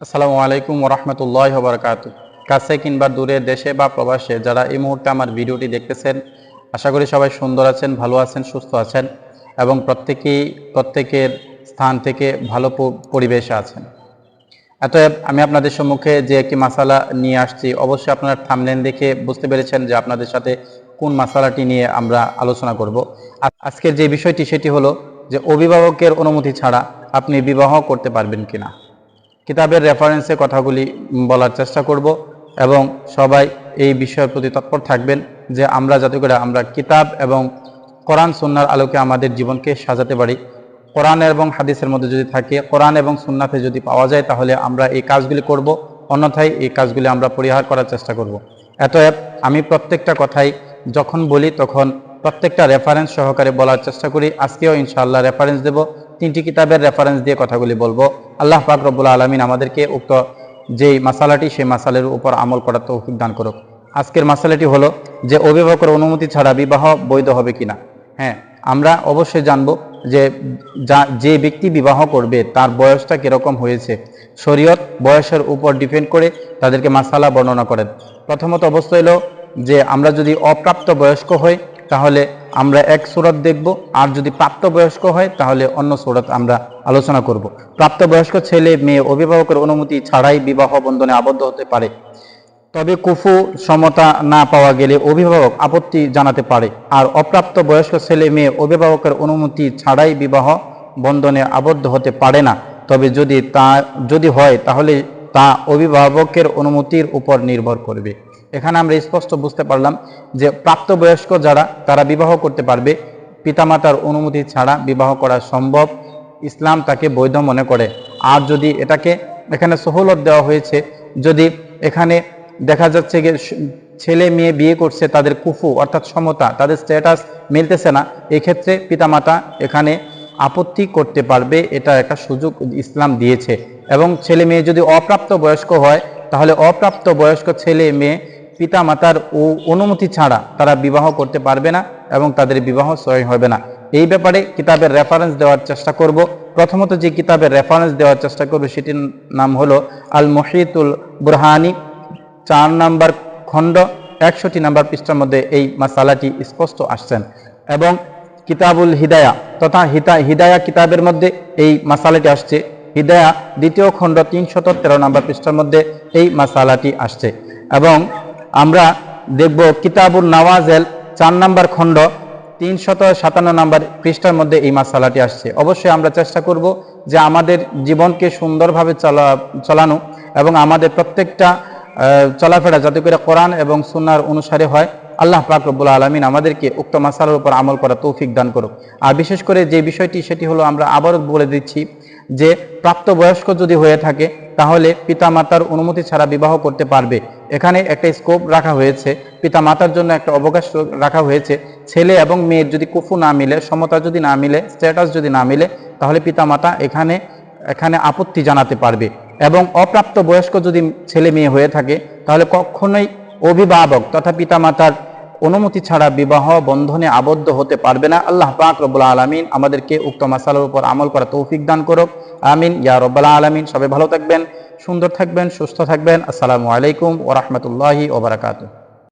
আসসালামু আলাইকুম ওরহমতুল্লাহ বরকাত কাছে কিংবা দূরে দেশে বা প্রবাসে যারা এই মুহূর্তে আমার ভিডিওটি দেখতেছেন, আশা করি সবাই সুন্দর আছেন, ভালো আছেন, সুস্থ আছেন এবং প্রত্যেকেই, প্রত্যেকের স্থান থেকে ভালো পরিবেশে আছেন। অতএব আমি আপনাদের সম্মুখে যে একটি মাসালা নিয়ে আসছি, অবশ্যই আপনারা থামলেন দেখে বুঝতে পেরেছেন যে আপনাদের সাথে কোন মাসালাটি নিয়ে আমরা আলোচনা করব। আজকের যে বিষয়টি, সেটি হলো যে অভিভাবকের অনুমতি ছাড়া আপনি বিবাহ করতে পারবেন কিনা। কিতাবের রেফারেন্সে কথাগুলি বলার চেষ্টা করব এবং সবাই এই বিষয়ের প্রতি তৎপর থাকবেন যে আমরা যাতে করে আমরা কিতাব এবং কোরআন সুন্নার আলোকে আমাদের জীবনকে সাজাতে পারি। কোরআন এবং হাদিসের মধ্যে যদি থাকে, কোরআন এবং সুন্নাতে যদি পাওয়া যায় তাহলে আমরা এই কাজগুলি করব, অন্যথায় এই কাজগুলি আমরা পরিহার করার চেষ্টা করব। এতএব আমি প্রত্যেকটা কথাই যখন বলি তখন প্রত্যেকটা রেফারেন্স সহকারে বলার চেষ্টা করি। আজকেও ইনশাআল্লাহ রেফারেন্স দেব। তিনটি কিতাবের রেফারেন্স দিয়ে কথাগুলি বলব। আল্লাহ পাক রব্বুল আলমিন আমাদেরকে উক্ত যেই মাসালাটি, সেই মাসালের উপর আমল করার তৌফিক দান করুক। আজকের মাসালাটি হলো যে অভিভাবকের অনুমতি ছাড়া বিবাহ বৈধ হবে কিনা। হ্যাঁ আমরা অবশ্যই জানব যে যা, যে ব্যক্তি বিবাহ করবে, তার বয়সটা কীরকম হয়েছে। শরীয়ত বয়সের উপর ডিপেন্ড করে তাদেরকে মাসালা বর্ণনা করেন। প্রথমত অবস্থা হলো যে আমরা যদি অপ্রাপ্ত বয়স্ক হই তাহলে আমরা এক সুরত দেখব। আর যদি প্রাপ্তবয়স্ক হয়, তাহলে অন্য সুরত আমরা আলোচনা করব। প্রাপ্তবয়স্ক ছেলে, মেয়ে অভিভাবকের অনুমতি ছাড়াই বিবাহ বন্ধনে আবদ্ধ হতে পারে। তবে কুফু সমতা না পাওয়া গেলে অভিভাবক আপত্তি জানাতে পারে। আর অপ্রাপ্ত বয়স্ক ছেলে, মেয়ে অভিভাবকের অনুমতি ছাড়াই বিবাহ বন্ধনে আবদ্ধ হতে পারে না। তবে যদি তা, যদি হয়, তাহলে তা অভিভাবকের অনুমতির উপর নির্ভর করবে। এখানে আমরা স্পষ্ট বুঝতে পারলাম যে প্রাপ্তবয়স্ক যারা, তারা বিবাহ করতে পারবে। পিতামাতার অনুমতি ছাড়া বিবাহ করা সম্ভব। ইসলাম তাকে বৈধ মনে করে। আর যদি এটাকে এখানে সহলত দেওয়া হয়েছে, যদি এখানে দেখা যাচ্ছে যে ছেলে মেয়ে বিয়ে করছে, তাদের কুফু অর্থাৎ সমতা, তাদের স্ট্যাটাস মিলতেছে না, এক্ষেত্রে পিতামাতা এখানে আপত্তি করতে পারবে, এটা একটা সুযোগ ইসলাম দিয়েছে। এবং ছেলে মেয়ে যদি অপ্রাপ্ত বয়স্ক হয়, তাহলে অপ্রাপ্ত বয়স্ক ছেলে মেয়ে পিতা মাতার ও অনুমতি ছাড়া তারা বিবাহ করতে পারবে না এবং তাদের বিবাহ সহি হবে না। এই ব্যাপারে কিতাবের রেফারেন্স দেওয়ার চেষ্টা করব। প্রথমত যে কিতাবের রেফারেন্স দেওয়ার চেষ্টা করব সেটির নাম হলো আল মহিতুল বুরহানি, চার নাম্বার খণ্ড, একষট্টি নাম্বার পৃষ্ঠার মধ্যে এই মাসালাটি স্পষ্ট আসছেন। এবং কিতাবুল হিদায়া তথা হিতা, হিদায়া কিতাবের মধ্যে এই মাসালাটি আসছে। হিদায়া দ্বিতীয় খণ্ড, তিনশত তেরো নম্বর পৃষ্ঠার মধ্যে এই মাসালাটি আসছে। এবং আমরা দেখব কিতাবুল নওয়াজেল, চার নম্বর খণ্ড, তিনশত সাতান্ন নম্বর পৃষ্ঠার মধ্যে এই মাসালাটি আসছে। অবশ্যই আমরা চেষ্টা করব যে আমাদের জীবনকে সুন্দরভাবে চলা, চালানো এবং আমাদের প্রত্যেকটা চলাফেরা যাতে করে কোরআন এবং সুনার অনুসারে হয়। আল্লাহ পাক রব্বুল আলমিন আমাদেরকে উক্ত মাসালার উপর আমল করা তৌফিক দান করুক। আর বিশেষ করে যে বিষয়টি, সেটি হলো আমরা আবারও বলে দিচ্ছি যে প্রাপ্তবয়স্ক যদি হয়ে থাকে, তাহলে পিতামাতার অনুমতি ছাড়া বিবাহ করতে পারবে। এখানে একটা স্কোপ রাখা হয়েছে পিতা মাতার জন্য একটা অবকাশ রাখা হয়েছে, ছেলে এবং মেয়ের যদি কুফু না মিলে, সমতা যদি না মিলে স্ট্যাটাস যদি না মিলে, তাহলে পিতামাতা এখানে এখানে আপত্তি জানাতে পারবে। এবং অপ্রাপ্ত বয়স্ক যদি ছেলে মেয়ে হয়ে থাকে, তাহলে কখনোই অভিভাবক তথা পিতামাতার অনুমতি ছাড়া বিবাহ বন্ধনে আবদ্ধ হতে পারবে না। আল্লাহ পাক রব্বুল আলমিন আমাদেরকে উক্ত মাসালার উপর আমল করা তৌফিক দান করুক। আমিন। ইয়া রব্বাল আলমিন। সবাই ভালো থাকবেন। সুন্দর থাকবেন সুস্থ থাকবেন। আসসালামু আলাইকুম ওরহমতুল্লাহি ওবরাকাতুহ